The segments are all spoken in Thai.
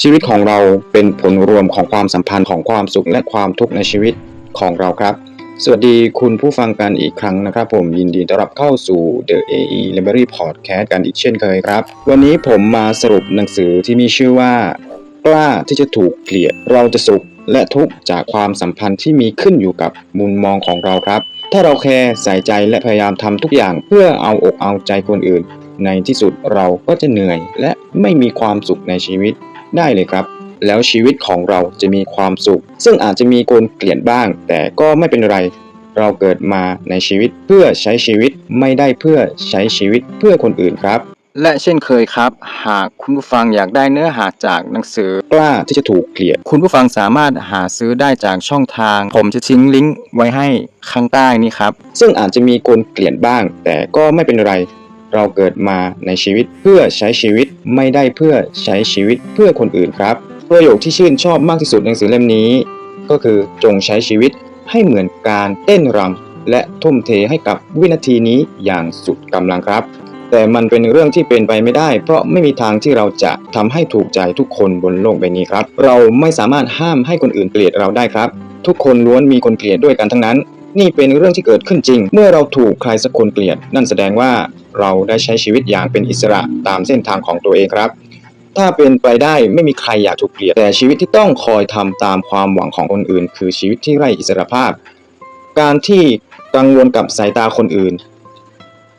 ชีวิตของเราเป็นผลรวมของความสัมพันธ์ของความสุขและความทุกข์ในชีวิตของเราครับ สวัสดีคุณผู้ฟังกันอีกครั้งนะครับ ผมยินดีต้อนรับเข้าสู่ The AE Library Podcast กันอีกเช่นเคยครับ วันนี้ผมมาสรุปหนังสือที่มีชื่อว่า กล้าที่จะถูกเกลียดเราจะสุขและทุกข์จากความสัมพันธ์ที่มีขึ้นอยู่กับมุมมองของเราครับ ถ้าเราแคร์ใส่ใจและพยายามทำทุกอย่างเพื่อเอาอกเอาใจคนอื่น ในที่สุดเราก็จะเหนื่อยและไม่มีความสุขในชีวิต ได้เลยครับ แล้วชีวิตของเราจะมีความสุข ซึ่งอาจจะมีคนเกลียดบ้าง แต่ก็ไม่เป็นไร เราเกิดมาในชีวิตเพื่อใช้ชีวิตไม่ได้เพื่อใช้ชีวิตเพื่อคนอื่นครับ และเช่นเคยครับ หากคุณผู้ฟังอยากได้เนื้อหาจากหนังสือกล้าที่จะถูกเกลียด คุณผู้ฟังสามารถหาซื้อได้จากช่องทาง ผมจะทิ้งลิงก์ไว้ให้ข้างใต้นี้ครับ ซึ่งอาจจะมีคนเกลียดบ้าง แต่ก็ไม่เป็นไร เราเกิดมาในชีวิตเพื่อใช้ชีวิตไม่ได้เพื่อใช้ชีวิตเพื่อคนอื่นครับ ประโยคที่ชื่นชอบมากที่สุดในหนังสือเล่มนี้ ก็คือจงใช้ชีวิตให้เหมือนการเต้นรำและทุ่มเทให้กับวินาทีนี้อย่างสุดกำลังครับ แต่มันเป็นเรื่องที่เป็นไปไม่ได้ เพราะไม่มีทางที่เราจะทำให้ถูกใจทุกคนบนโลกใบนี้ครับ เราไม่สามารถห้ามให้คนอื่นเกลียดเราได้ครับ ทุกคนล้วนมีคนเกลียดด้วยกันทั้งนั้น นี่เป็นเรื่องที่เกิดขึ้นจริง เมื่อเราถูกใครสักคนเกลียด นั่นแสดงว่า เราได้ใช้ชีวิตอย่างเป็นอิสระตามเส้นทางของตัวเองครับ ถ้าเป็นไปได้ไม่มีใครอยากถูกเกลียดแต่ชีวิตที่ต้องคอยทำตามความหวังของคนอื่น คือชีวิตที่ไร้อิสระภาพ การที่กังวลกับสายตาคนอื่น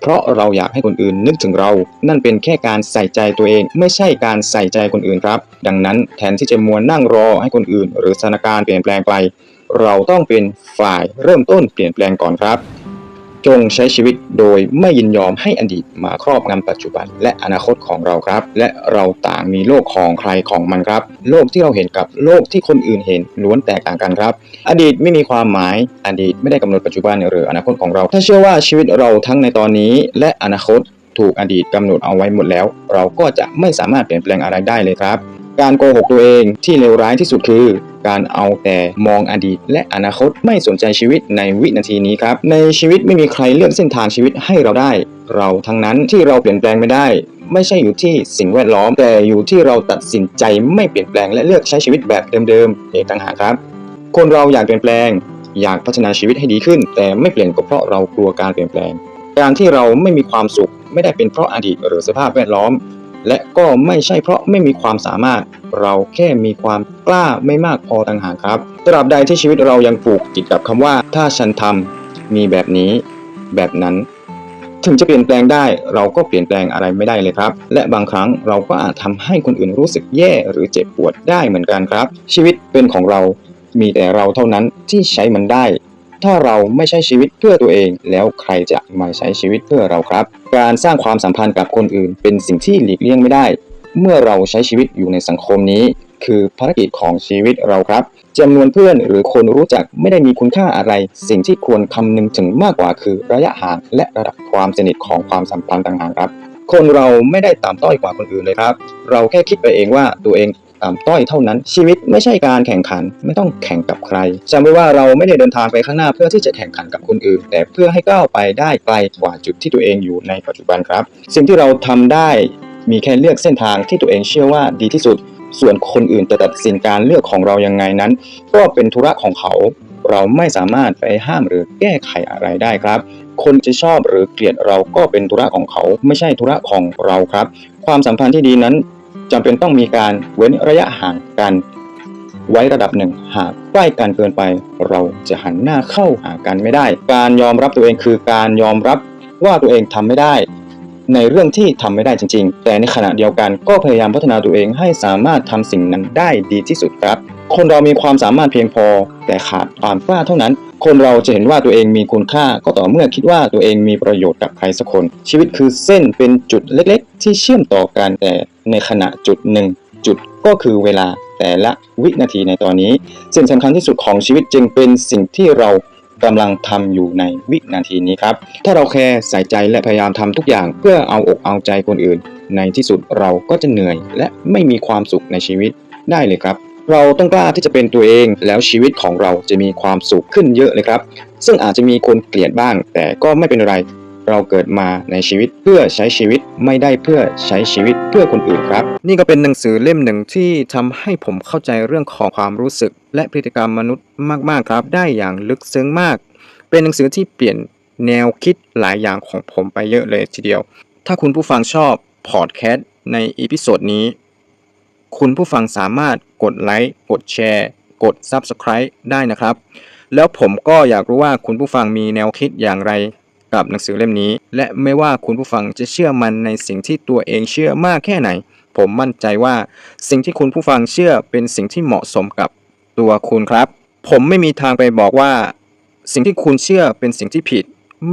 เพราะเราอยากให้คนอื่นนึกถึงเรา นั่นเป็นแค่การใส่ใจตัวเอง ไม่ใช่การใส่ใจคนอื่นครับ ดังนั้นแทนที่จะมัวนั่งรอให้คนอื่น หรือสถานการณ์เปลี่ยนแปลงไป เราต้องเป็นฝ่ายเริ่มต้นเปลี่ยนแปลงก่อนครับ จงใช้ชีวิตโดยไม่ยินยอมให้อดีตมาครอบงำปัจจุบัน และอนาคตของเราครับ และเราต่างมีโลกของใครของมันครับ โลกที่เราเห็นกับโลกที่คนอื่นเห็นล้วนแตกต่างกันครับ อดีตไม่มีความหมาย อดีตไม่ได้กำหนดปัจจุบันหรืออนาคตของเรา ถ้าเชื่อว่าชีวิตเราทั้งในตอนนี้ และอนาคตถูกอดีตกำหนดเอาไว้หมดแล้ว เราก็จะไม่สามารถเปลี่ยนแปลงอะไรได้เลยครับ การโกหกตัวเองที่เลวร้ายที่สุดคือ การเอาแต่มองอดีต และอนาคตไม่สนใจชีวิตในวินาทีนี้ครับในชีวิตไม่มีใครเลือกเส้นทางชีวิตให้เราได้ เราทั้งนั้นที่เราเปลี่ยนแปลงไม่ได้ ไม่ใช่อยู่ที่สิ่งแวดล้อม แต่อยู่ที่เราตัดสินใจไม่เปลี่ยนแปลงและเลือกใช้ชีวิตแบบเดิมๆเองต่างหากครับ คนเราอยากเปลี่ยนแปลง อยากพัฒนาชีวิตให้ดีขึ้น แต่ไม่เปลี่ยนก็เพราะเรากลัวการเปลี่ยนแปลง การที่เราไม่มีความสุขไม่ได้เป็นเพราะอดีตหรือสภาพแวดล้อม และก็ไม่ใช่เพราะไม่มีความสามารถ เราแค่มีความกล้าไม่มากพอต่างหากครับตราบใดที่ชีวิตเรายังผูกติดกับคำว่า ถ้าฉันทำมีแบบนี้ แบบนั้น ถึงจะเปลี่ยนแปลงได้ เราก็เปลี่ยนแปลงอะไรไม่ได้เลยครับ และบางครั้งเราก็อาจทำให้คนอื่นรู้สึกแย่หรือเจ็บปวดได้เหมือนกันครับ ชีวิตเป็นของเรา มีแต่เราเท่านั้นที่ใช้มันได้ ถ้าเราไม่ใช้ชีวิตเพื่อตัวเอง แล้วใครจะมาใช้ชีวิตเพื่อเราครับ การสร้างความสัมพันธ์กับคนอื่น เป็นสิ่งที่หลีกเลี่ยงไม่ได้ เมื่อเราใช้ชีวิตอยู่ในสังคมนี้ คือภารกิจของชีวิตเราครับจำนวนเพื่อนหรือคนรู้จักไม่ได้มีคุณค่าอะไร สิ่งที่ควรคำนึงถึงมากกว่าคือระยะห่างและระดับความสนิทของความสัมพันธ์ต่างหากครับคนเราไม่ได้ต่ำต้อยกว่าคนอื่นเลยครับ เราแค่คิดไปเองว่าตัวเอง ต่ำต้อยเท่านั้น ชีวิตไม่ใช่การแข่งขันไม่ต้องแข่งกับใครจำไว้ว่าเราไม่ได้เดินทางไปข้างหน้าเพื่อที่จะแข่งขันกับคนอื่น แต่เพื่อให้ก้าวไปได้ไกลกว่าจุดที่ตัวเองอยู่ในปัจจุบันครับ สิ่งที่เราทำได้มีแค่เลือกเส้นทางที่ตัวเองเชื่อว่าดีที่สุด ส่วนคนอื่นจะตัดสินการเลือกของเรายังไงนั้น ก็เป็นธุระของเขา เราไม่สามารถไปห้ามหรือแก้ไขอะไรได้ครับ คนจะชอบหรือเกลียดเราก็เป็นธุระของเขา ไม่ใช่ธุระของเราครับ ความสัมพันธ์ที่ดีนั้น จำเป็นต้องมีการเว้นระยะห่างกัน ไว้ระดับหนึ่งหากใกล้กันเกินไป เราจะหันหน้าเข้าหากันไม่ได้ การยอมรับตัวเองคือการยอมรับว่าตัวเองทำไม่ได้ ในเรื่องที่ทำไม่ได้จริง ๆ แต่ในขณะเดียวกันก็พยายามพัฒนาตัวเองให้สามารถทำสิ่งนั้นได้ดีที่สุดครับ คนเรามีความสามารถเพียงพอ แต่ขาดความกล้าเท่านั้น คนเราจะเห็นว่าตัวเองมีคุณค่าก็ต่อเมื่อคิดว่าตัวเองมีประโยชน์กับใครสักคน ชีวิตคือเส้นเป็นจุดเล็ก ๆ ที่เชื่อมต่อกันแต่ ในขณะจุดหนึ่งจุดก็คือเวลาแต่ละวินาทีในตอนนี้ สิ่งสำคัญที่สุดของชีวิตจึงเป็นสิ่งที่เรากำลังทำอยู่ในวินาทีนี้ครับ ถ้าเราแคร์ใส่ใจและพยายามทำทุกอย่าง เพื่อเอาอกเอาใจคนอื่น ในที่สุดเราก็จะเหนื่อย และไม่มีความสุขในชีวิตได้เลยครับ เราต้องกล้าที่จะเป็นตัวเอง แล้วชีวิตของเราจะมีความสุขขึ้นเยอะเลยครับ ซึ่งอาจจะมีคนเกลียดบ้าง แต่ก็ไม่เป็นไร เราเกิดมาในชีวิตเพื่อใช้ชีวิตไม่ได้เพื่อใช้ชีวิตเพื่อคนอื่นครับ นี่ก็เป็นหนังสือเล่มหนึ่งที่ทำให้ผมเข้าใจเรื่องของความรู้สึก และพฤติกรรมมนุษย์มากๆครับ ได้อย่างลึกซึ้งมาก เป็นหนังสือที่เปลี่ยนแนวคิดหลายอย่างของผมไปเยอะเลยทีเดียว ถ้าคุณผู้ฟังชอบพอดแคสต์ในอีพิโซดนี้ คุณผู้ฟังสามารถกดไลค์ กดแชร์ กด Subscribe ได้นะครับ แล้วผมก็อยากรู้ว่าคุณผู้ฟังมีแนวคิดอย่างไร กับหนังสือเล่มนี้ และไม่ว่าคุณผู้ฟังจะเชื่อมันในสิ่งที่ตัวเองเชื่อมากแค่ไหน ผมมั่นใจว่าสิ่งที่คุณผู้ฟังเชื่อเป็นสิ่งที่เหมาะสมกับตัวคุณครับ ผมไม่มีทางไปบอกว่า สิ่งที่คุณเชื่อเป็นสิ่งที่ผิด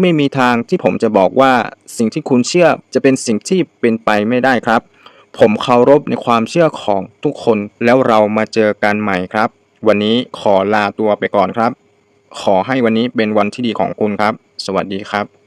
ไม่มีทางที่ผมจะบอกว่า สิ่งที่คุณเชื่อจะเป็นสิ่งที่เป็นไปไม่ได้ครับ ผมเคารพในความเชื่อของทุกคนแล้วเรามาเจอกันใหม่ครับ วันนี้ขอลาตัวไปก่อนครับ ขอให้วันนี้เป็นวันที่ดีของคุณครับ สวัสดีครับ